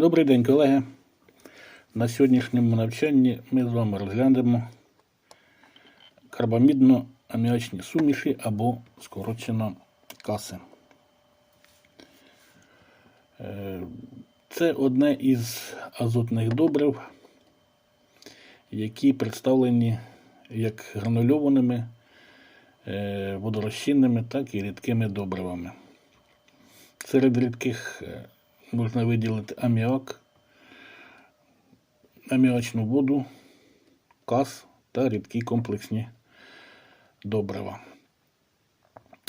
Добрий день, колеги. На сьогоднішньому навчанні ми з вами розглянемо карбамідно-аміачні суміші або скорочено каси. Е, Це одне із азотних добрив, які представлені як гранульованими, е, водорозчинними, так і рідкими добривами. Серед рідких е, можна виділити аміак, аміачну воду, каз та рідкі комплексні добрива.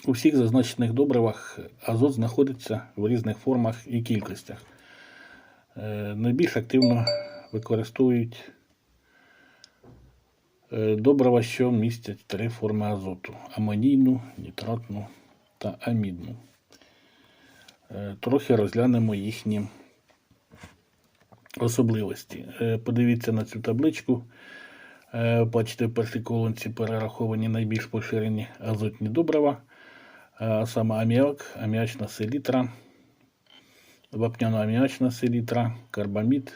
У всіх зазначених добривах азот знаходиться в різних формах і кількостях. Е, Найбільш активно використовують е, добрива, що містять три форми азоту: амонійну, нітратну та амідну. Е, Трохи розглянемо їхні особливості. Е, Подивіться на цю табличку. Е, Бачите, в першій колонці перераховані найбільш поширені азотні добрива, а саме аміак, аміачна селітра, вапняно-аміачна селітра, карбамід,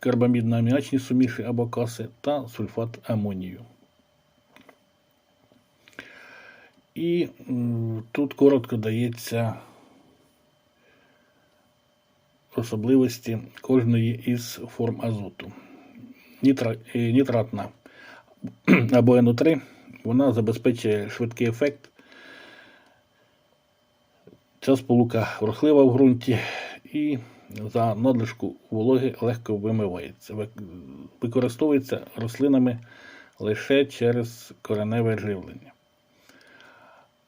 карбамідно-аміачні суміші або каси та сульфат амонію. І тут коротко дається особливості кожної із форм азоту. Е, нітратна або НО3 вона забезпечує швидкий ефект. Ця сполука рухлива в ґрунті і за надлишку вологи легко вимивається. Використовується рослинами лише через кореневе живлення.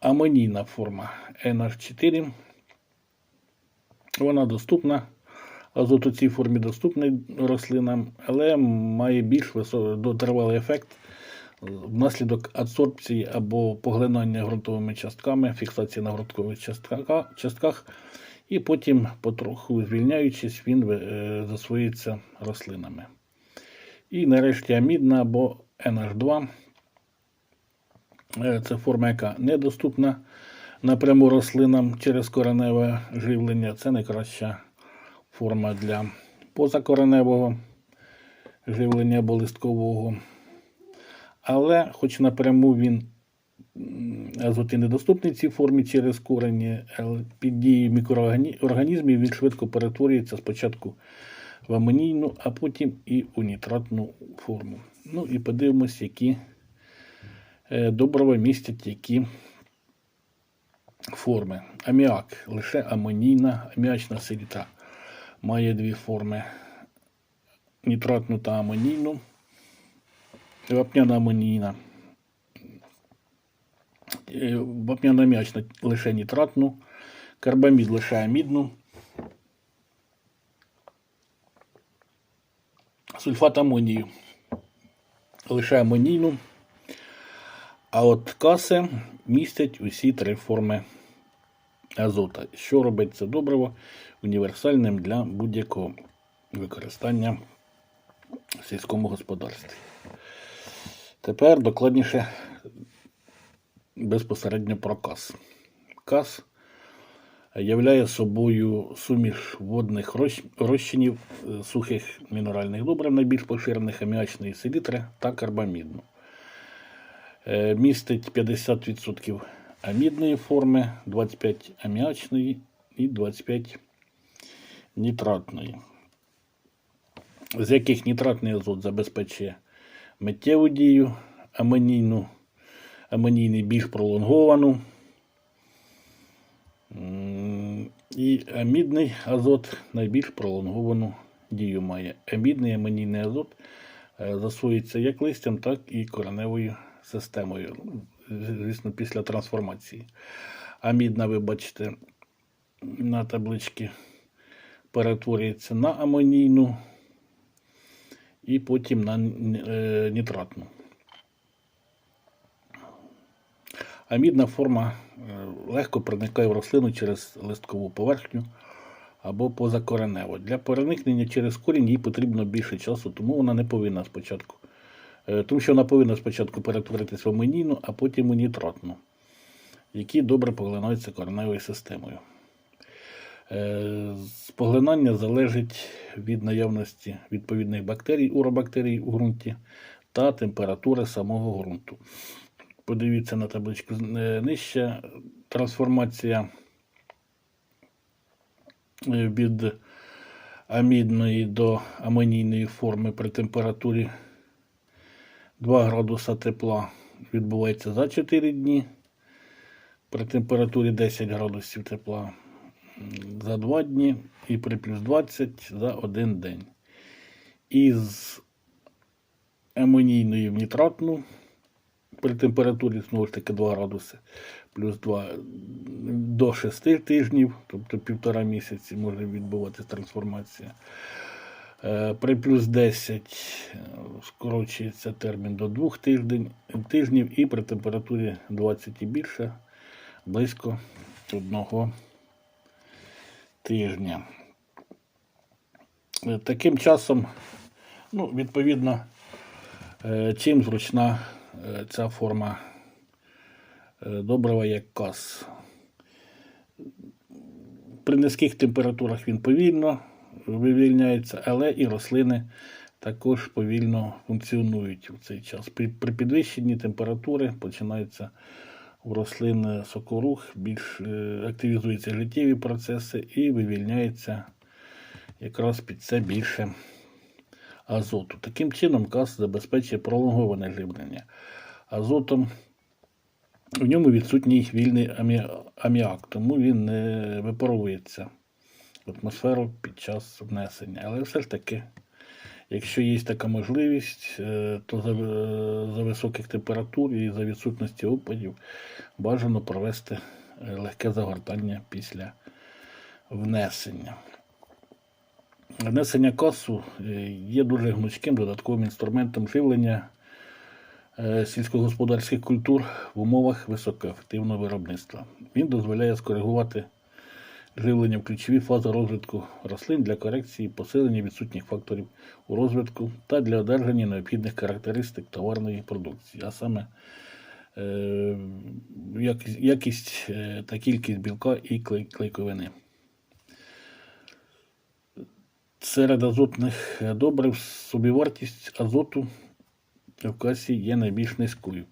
Амонійна форма NH4. Вона доступна. Азот у цій формі доступний рослинам, але має більш висо- довготривалий ефект внаслідок адсорбції або поглинання ґрунтовими частками, фіксації на ґрунтових частках, і потім, потроху звільняючись, він е, засвоюється рослинами. І нарешті амідна або NH2. Е, Це форма, яка недоступна напряму рослинам через кореневе живлення. Це найкраща форма для позакореневого живлення або листкового. Але, хоч напряму він азот і недоступний цій формі через корені, під дією мікроорганізмів він швидко перетворюється спочатку в амонійну, а потім і у нітратну форму. Ну і подивимось, які добрива містять які форми. Аміак лише амонійна, аміачна селітра. Має дві форми: нітратну та амонійну. Вапняна амонійна. Е, Вапняна аміачна лише нітратну. Карбамід лише амідну. Сульфат амонію. Лише амонійну. А от каси містять усі три форми азота, що робить це добриво універсальним для будь-якого використання в сільському господарстві. Тепер докладніше безпосередньо про каз. Каз являє собою суміш водних розчинів е, сухих мінеральних добрив, найбільш поширених аміачної селітри та карбамідну. Е, Містить 50% амідної форми, 25 аміачної і 25 нітратної, з яких нітратний азот забезпечує миттєву дію, амонійну, амонійний більш пролонговану. І амідний азот найбільш пролонговану дію має. Амідний амонійний азот е, засвоюється як листям, так і кореневою системою. Звісно, після трансформації. Амідна, ви бачите, на табличці перетворюється на амонійну і потім на е, нітратну. Амідна форма е, легко проникає в рослину через листкову поверхню або позакоренево. Для проникнення через корінь їй потрібно більше часу, тому вона не повинна спочатку. Е, Тому що вона повинна спочатку перетворитися в амонійну, а потім у нітратну, які добре поглинаються кореневою системою. Е, Поглинання залежить від наявності відповідних бактерій, уробактерій у ґрунті та температури самого ґрунту. Подивіться на табличку е, нижче. Трансформація від амідної до амонійної форми при температурі 2 градуса тепла відбувається за 4 дні. При температурі 10 градусів тепла за 2 дні і при плюс 20 за 1 день. Із амонійної в нітратну при температурі знову ж таки 2 градуси плюс 2 до 6 тижнів, тобто півтора місяці може відбуватися трансформація. Е, При плюс 10 е, скорочується термін до 2 тиждень, тижнів і при температурі 20 і більше близько одного тижня. Е, Таким часом, ну, відповідно, чим зручна ця форма добрива як кас. При низьких температурах він повільно вивільняється, але і рослини також повільно функціонують в цей час. При, при підвищенні температури починається у рослин сокорух, більш е, активізуються життєві процеси і вивільняється якраз під це більше азоту. Таким чином, кас забезпечує пролонговане живлення. Азотом в ньому відсутній вільний аміак, тому він не випаровується атмосферу під час внесення. Але все ж таки, якщо є така можливість, е, то за, е, за високих температур і за відсутності опадів бажано провести е, легке загортання після внесення. Внесення касу є дуже гнучким додатковим інструментом живлення сільськогосподарських культур в умовах високоефективного виробництва. Він дозволяє скоригувати живлення в ключові фази розвитку рослин для корекції посилення відсутніх факторів у розвитку та для одержання необхідних характеристик товарної продукції, а саме е, якість, е, та кількість білка і клейковини. Серед азотних добрив собівартість азоту в касі є найбільш низькою.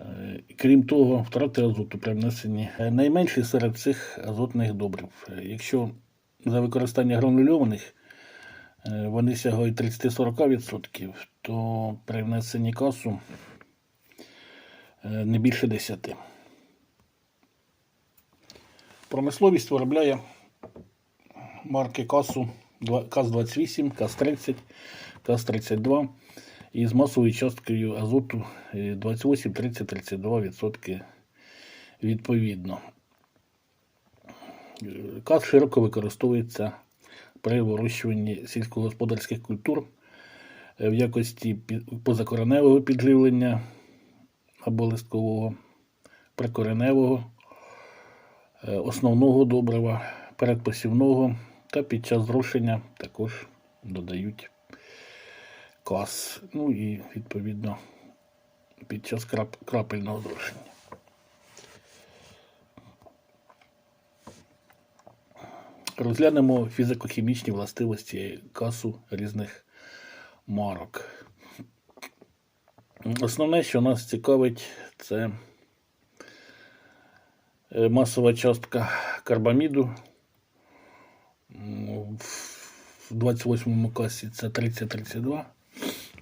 Е, Крім того, втрати азоту при внесенні е, найменші серед цих азотних добрив. Е, Якщо за використання гранульованих вони сягають 30-40%, то при внесенні касу не більше 10%. Промисловість виробляє марки касу два- КАЗ-28, КАЗ-30, КАЗ-32 із масовою часткою азоту е, 28, 30, 32% відповідно. Е, КАЗ широко використовується при вирощуванні сільськогосподарських культур е, в якості позакореневого підживлення або листкового, прикореневого, е, основного добрива, передпосівного та під час зрошення також додають кас. Ну і відповідно під час крап- крапельного зрошення. Розглянемо фізико-хімічні властивості касу різних марок. Основне, що нас цікавить, це е, масова частка карбаміду. В 28-му касі це 30-32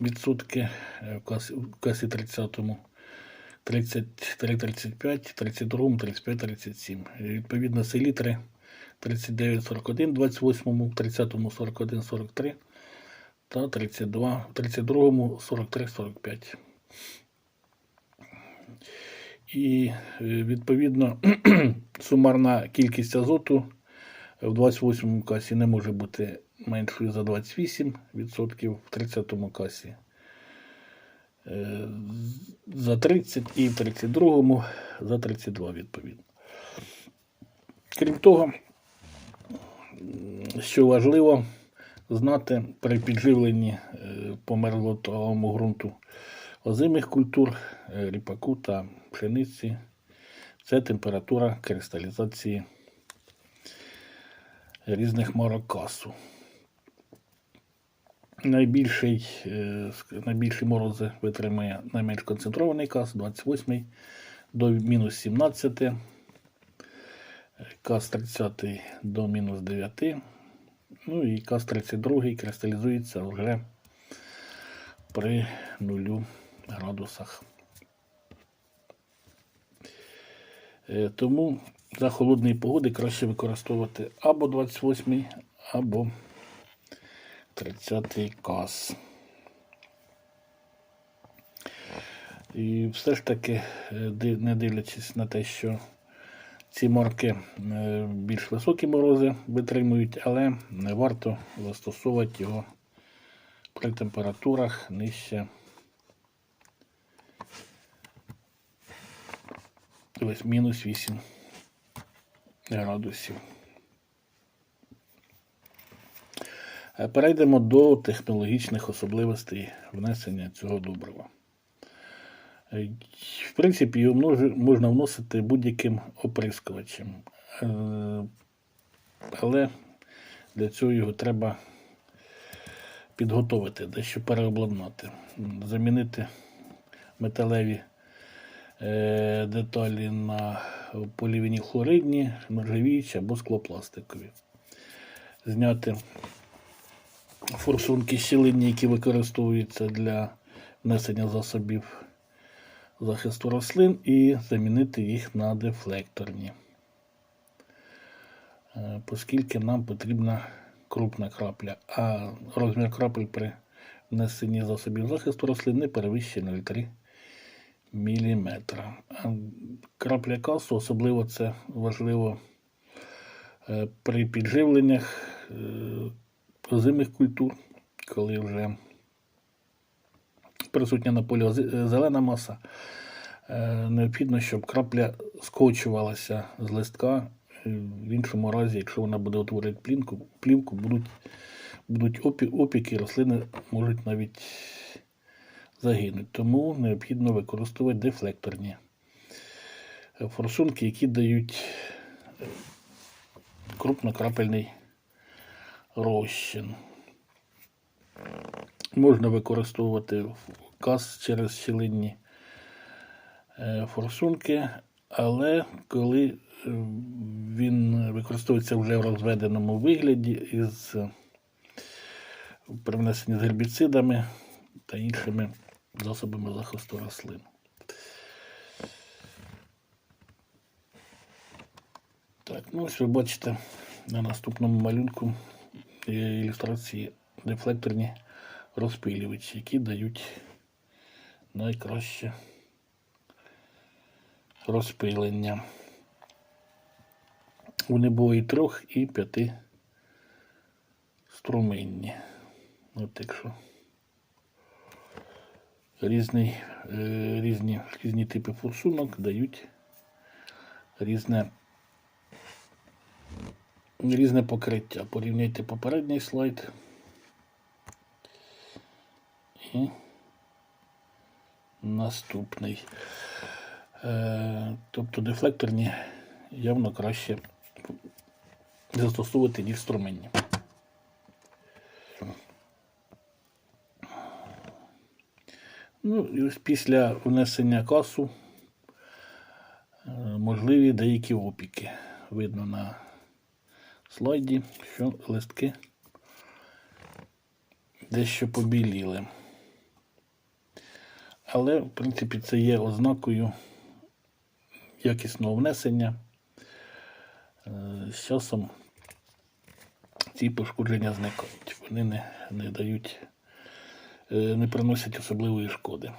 відсотки, е, в касі, в касі 30-му 33-35, 32-му 35-37. Е, Відповідно, селітри 39-41, 28-му, 30-му 41-43 та 32, 32-му 43-45. І е, відповідно сумарна кількість азоту в 28-му касі не може бути меншою за 28%, в 30-му касі е, за 30 і в 32-му за 32 відповідно. Крім того, що важливо знати при підживленні е, по мерзлотовому ґрунту озимих культур, е, ріпаку та пшениці, це температура кристалізації різних марок касу. Найбільший, е, найбільші морози витримує найменш концентрований кас 28 до мінус 17, кас 30 до мінус 9, ну і кас 32 кристалізується вже при 0 градусах. Е, Тому за холодної погоди краще використовувати або 28, або 30 кас. І все ж таки, е, не дивлячись на те, що ці марки е, більш високі морози витримують, але не варто застосовувати його при температурах нижче ось мінус 8 градусів. Е, Перейдемо до технологічних особливостей внесення цього добрива. Е, В принципі, його можна вносити будь-яким оприскувачем. Е, Але для цього його треба підготовити, дещо переобладнати, замінити металеві е, деталі на полівінілхлоридні, нержавіючі або склопластикові. Зняти форсунки щілинні, які використовуються для внесення засобів захисту рослин, і замінити їх на дефлекторні. Е, Оскільки нам потрібна крупна крапля, а розмір крапель при внесенні засобів захисту рослин не перевищує 0,3 мм. Крапля касу, особливо це важливо е, при підживленнях е, озимих культур, коли вже присутня на полі зелена маса. Е, Необхідно, щоб крапля скочувалася з листка. Е, В іншому разі, якщо вона буде утворювати плінку, плівку, будуть, будуть опі, опіки, рослини можуть навіть загинути. Тому необхідно використовувати дефлекторні е, форсунки, які дають крупнокрапельний розчин. Можна використовувати каз через щілинні е, форсунки, але коли е, він використовується вже в розведеному вигляді із е, з гербіцидами та іншими засобами захисту рослин. Так, ну ось ви бачите на наступному малюнку ілюстрації дефлекторні розпилювачі, які дають найкраще розпилення. Вони були і трьох, і п'яти струменні. От якщо різний, е, різні, різні типи форсунок дають різне, різне покриття. Порівняйте попередній слайд і наступний. Е, тобто дефлекторні явно краще застосовувати, ніж струменні. Ну, і ось після внесення касу е, можливі деякі опіки. Видно на слайді, що листки дещо побіліли. Але, в принципі, це є ознакою якісного внесення. Е, З часом ці пошкодження зникають. Вони не, не дають, е, не приносять особливої шкоди.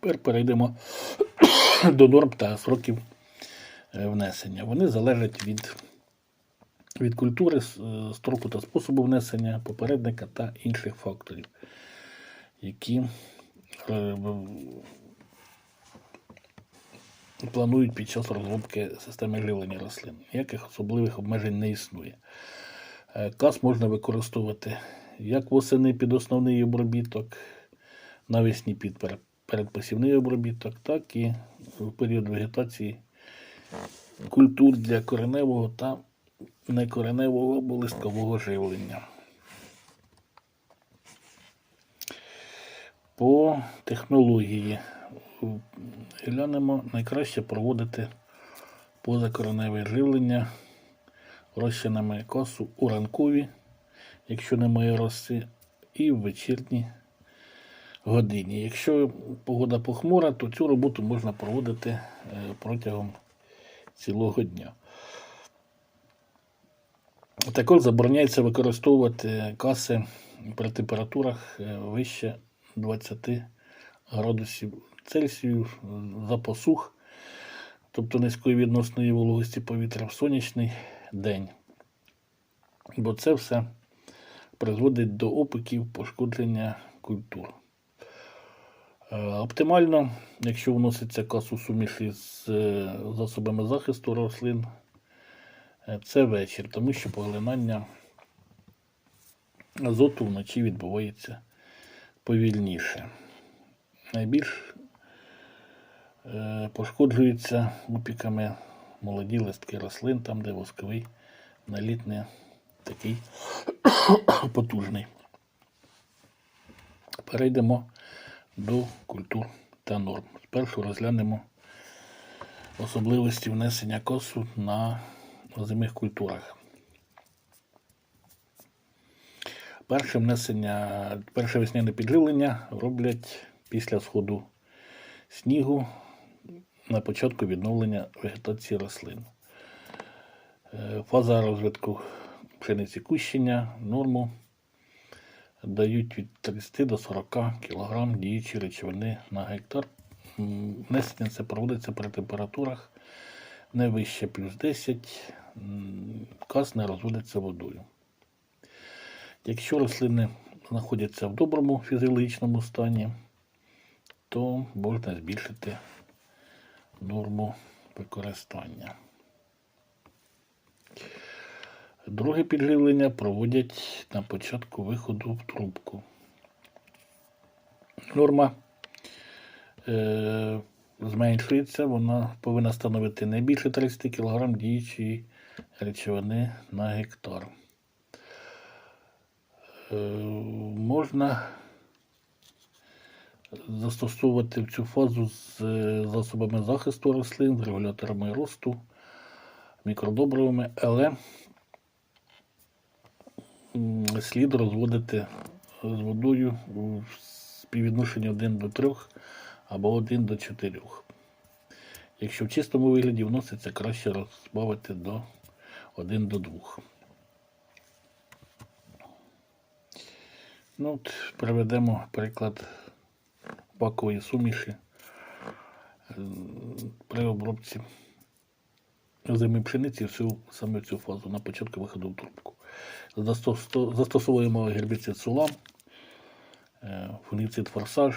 Тепер перейдемо до норм та сроків е, внесення. Вони залежать від, від культури, е, строку та способу внесення, попередника та інших факторів, які е, планують під час розробки системи живлення рослин. Ніяких особливих обмежень не існує. Е, Кас можна використовувати як восени під основний обробіток, навесні під пере- передпосівний обробіток, так і в період вегетації культур для кореневого та некореневого або листкового живлення. По технології глянемо, найкраще проводити позакореневе живлення розчинами косу у ранкові, якщо немає роси, і в вечірній годині. Якщо погода похмура, то цю роботу можна проводити е, протягом цілого дня. Також забороняється використовувати каси при температурах е, вище 20 градусів Цельсію е, за посух, тобто низької відносної вологості повітря в сонячний день. Бо це все призводить до опиків пошкодження культур. Е, Оптимально, якщо вноситься касу суміші з засобами захисту рослин, це вечір, тому що поглинання азоту вночі відбувається повільніше. Найбільш е, пошкоджуються опіками молоді листки рослин, там, де восковий наліт не такий потужний. Перейдемо до культур та норм. Спершу розглянемо особливості внесення косу на озимих культурах. Перше внесення, перше весняне підживлення роблять після сходу снігу на початку відновлення вегетації рослин. Е, Фаза розвитку пшениці кущення норму дають від 30 до 40 кг діючі речовини на гектар. Внесення це проводиться при температурах не вище плюс 10, м, кас не розводиться водою. Якщо рослини знаходяться в доброму фізіологічному стані, то можна збільшити норму використання. Друге підживлення проводять на початку виходу в трубку. Норма е, зменшується, вона повинна становити не більше 30 кг діючої речовини на гектар. Е, можна застосовувати в цю фазу з е, засобами захисту рослин, з регуляторами росту, мікродобривами, але слід розводити з водою у співвідношенні 1 до 3 або 1 до 4. Якщо в чистому вигляді вноситься, краще розбавити до 1 до 2. Ну, от приведемо приклад бакової суміші при обробці зими пшениці всю саме цю фазу на початку виходу в трубку. Застосовуємо гербіцид сулам, е, фунгіцид форсаж,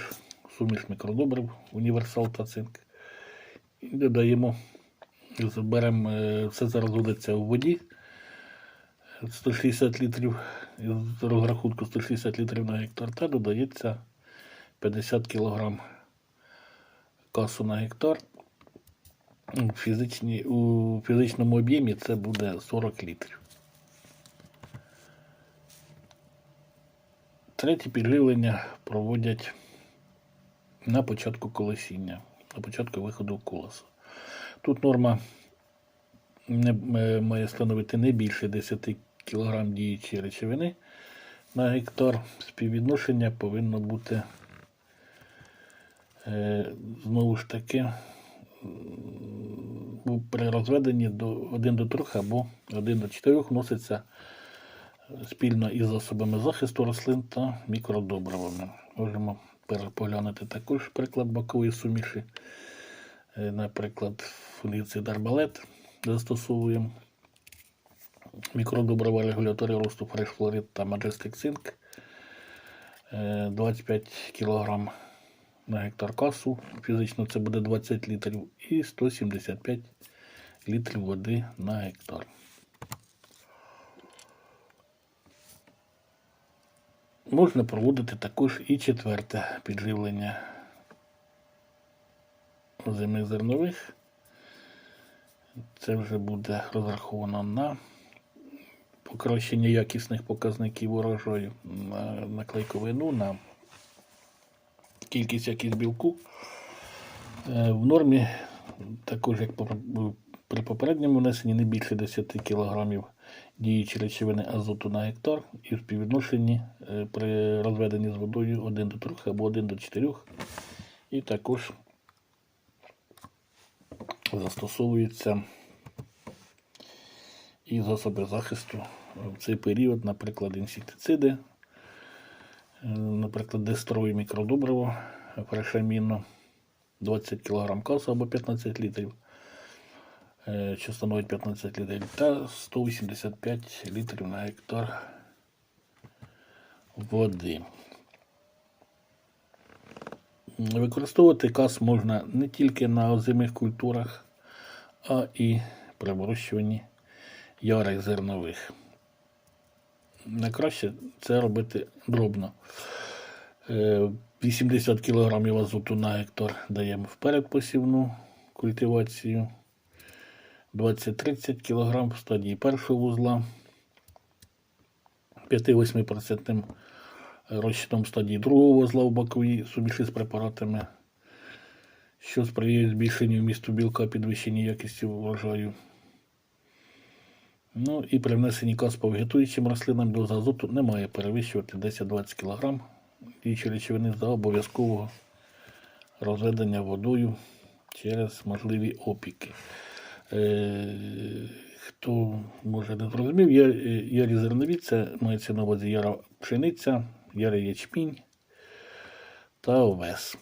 суміш мікродобрив, універсал та цинк. І додаємо, беремо, е, все це розводиться у воді. 160 літрів з розрахунку 160 літрів на гектар та додається 50 кг касу на гектар. У, фізичній, у фізичному об'ємі це буде 40 літрів. Третє підживлення проводять на початку колосіння, на початку виходу колоса. Тут норма не, е, має становити не більше 10 кг діючої речовини на гектар. Співвідношення повинно бути е, знову ж таки при розведенні до 1 до 3 або 1 до 4 вноситься спільно із засобами захисту рослин та мікродобривами. Можемо переpoглянути також приклад бокової суміші. Е, Наприклад, фунгіцид арбалет застосовуємо мікродобрива регулятори росту фрешфлорид та Majestic Zinc. Е, 25 кг на гектар касу. Фізично це буде 20 літрів і 175 літрів води на гектар. Можна проводити також і четверте підживлення озимих зернових. Це вже буде розраховано на покращення якісних показників урожаю на, на клейковину, на кількість якість білку. Е, В нормі, також як при попередньому внесенні, не більше 10 кг діючі речовини азоту на гектар і в співвідношенні е, при розведенні з водою 1 до 3 або 1 до 4. І також застосовуються і засоби захисту в цей період, наприклад, інсектициди, е, наприклад, дестрові мікродобриво, фрешаміно 20 кг касу або 15 літрів, що становить 15 літрів, та 185 літрів на гектар води. Використовувати кас можна не тільки на озимих культурах, а і при вирощуванні ярих зернових. Найкраще це робити дробно. Е, 80 кг азоту на гектар даємо в передпосівну культивацію, 20-30 кг в стадії першого вузла, 5-8% розчином стадії другого вузла в боковій суміші з препаратами, що сприяє збільшенню вмісту білка, підвищенню якості врожаю. Ну і при внесенні каз по вегетуючим рослинам доза азоту не має перевищувати 10-20 кг діючі речовини за обов'язкового розведення водою через можливі опіки. Е, хто може не зрозумів, е, ярі зернові це мається на увазі яра пшениця, ярий ячмінь та овес.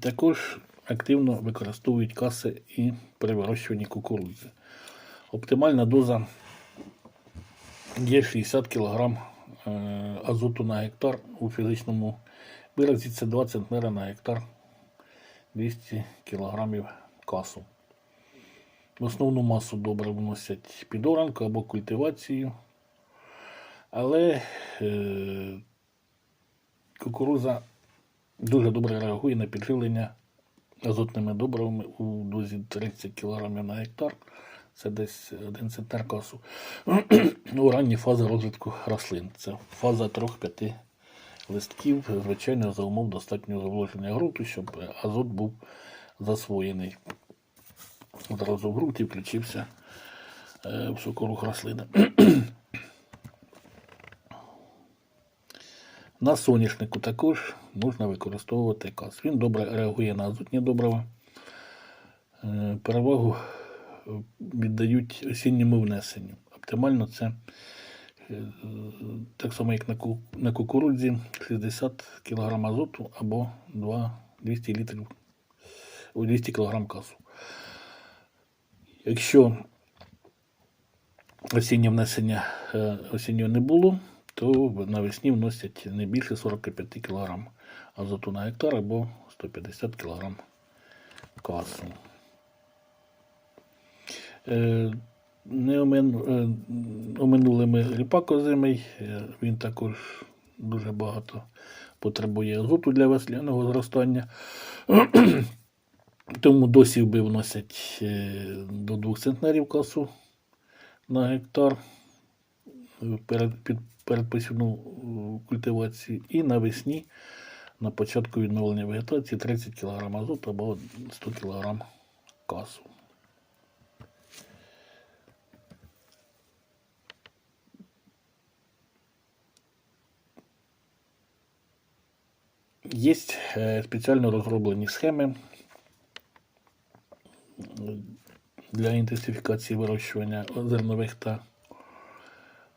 Також активно використовують каси і при вирощуванні кукурудзи. Оптимальна доза є 60 кг е, азоту на гектар у фізичному виразі це 2 центнера на гектар 200 кг касу. Основну масу добре вносять під оранку або культивацію. Але е, кукуруза дуже добре реагує на підживлення азотними добривами у дозі 30 кг на гектар. Це десь один центнер касу. у ранні фази розвитку рослин. Це фаза 3-5 листків, звичайно, за умов достатнього завложення ґрунту, щоб азот був засвоєний. Одразу в ґрунті включився е, в сокорух рослини. На соняшнику також можна використовувати каз. Він добре реагує на азотні добрива. Е, Перевагу е, віддають осінньому внесенню. Оптимально це е, так само, як на кукурудзі, 60 кг азоту або 2, 200 літрів, 200 кг касу. Якщо осіннє внесення е, осіннього не було, то навесні вносять не більше 45 кг азоту на гектар або 150 кг касу. Не е, оминули ми ріпак озимий, е, він також дуже багато потребує азоту для весляного зростання. Тому досі би вносять е, до 2 центнерів касу на гектар перед, під, передпосівну культивацію. І навесні на початку відновлення вегетації 30 кг азоту або 100 кг касу. Є е, спеціально розроблені схеми для інтенсифікації вирощування зернових та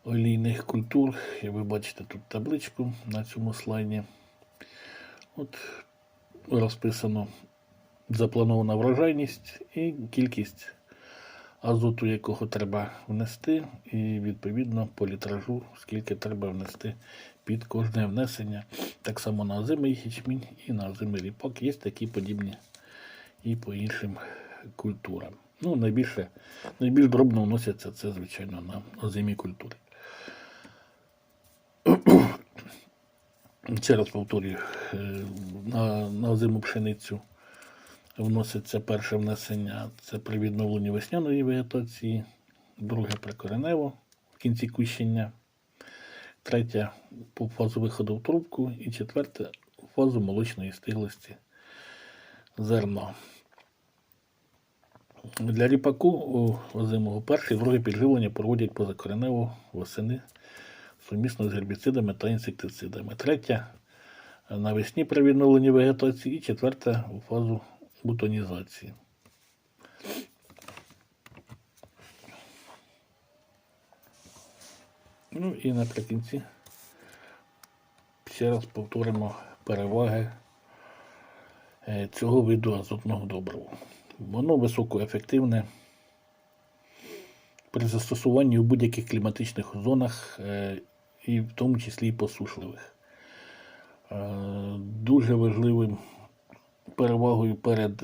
олійних культур. І ви бачите тут табличку на цьому слайді. От розписано запланована врожайність і кількість азоту, якого треба внести, і відповідно по літражу, скільки треба внести під кожне внесення. Так само на озимий ячмінь і на озимий ріпак. Є такі подібні і по іншим культурам. Ну, найбільше, найбільш дробно вносяться це, звичайно, на озимі культури. Ще раз повторюю, е, на, на озиму пшеницю вноситься перше внесення це при відновленні весняної вегетації, друге прикоренево в кінці кущення, третє по фазу виходу в трубку і четверте у фазу молочної стиглості зерна. Для ріпаку озимого перше і друге підживлення проводять позакоренево восени сумісно з гербіцидами та інсектицидами. Третє навесні при відновленні вегетації і четверте у фазу бутонізації. Ну і наприкінці ще раз повторимо переваги е, цього виду азотного добрива. Воно високоефективне при застосуванні у будь-яких кліматичних зонах, е, і в тому числі і посушливих. Е, Дуже важливим перевагою перед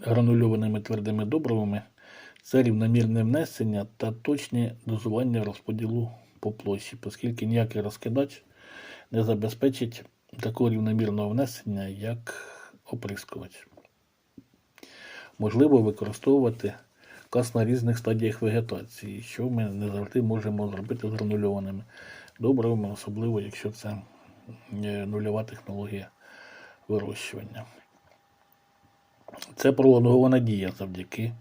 гранульованими твердими добривами це рівномірне внесення та точне дозування розподілу по площі, оскільки ніякий розкидач не забезпечить такого рівномірного внесення, як оприскувач. Можливо використовувати кас на різних стадіях вегетації, що ми не завжди можемо зробити з гранульованими добривами, особливо якщо це е, нульова технологія вирощування. Це пролонгована дія завдяки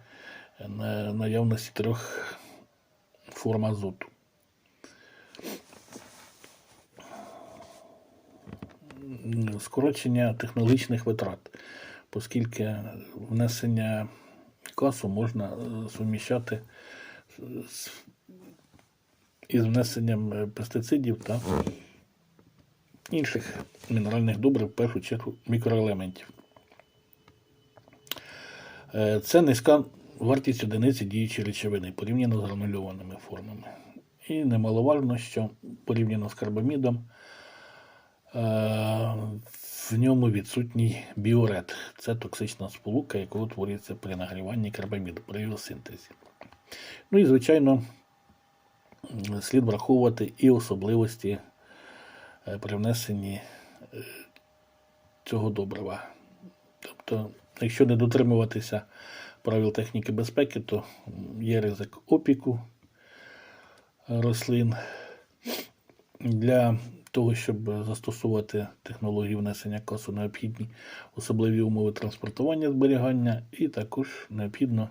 на- наявності трьох форм азоту. Скорочення технологічних витрат, оскільки внесення касу можна е, суміщати з, із внесенням е, пестицидів та інших мінеральних добрив, в першу чергу мікроелементів. Е, Це низька вартість одиниці діючої речовини порівняно з гранульованими формами. І немаловажно, що порівняно з карбамідом е, в ньому відсутній біорет. Це токсична сполука, яка утворюється при нагріванні карбаміду, при його синтезі. Ну і, звичайно, слід враховувати і особливості е, при внесенні е, цього добрива. Тобто, якщо не дотримуватися правил техніки безпеки, то є ризик опіку рослин. Для того, щоб застосувати технологію внесення касу, необхідні особливі умови транспортування зберігання, і також необхідно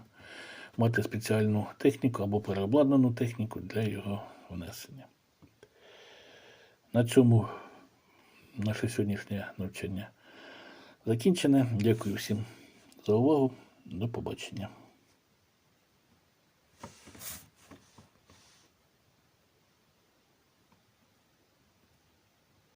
мати спеціальну техніку або переобладнану техніку для його внесення. На цьому наше сьогоднішнє навчання закінчене. Дякую всім за увагу. До побачення.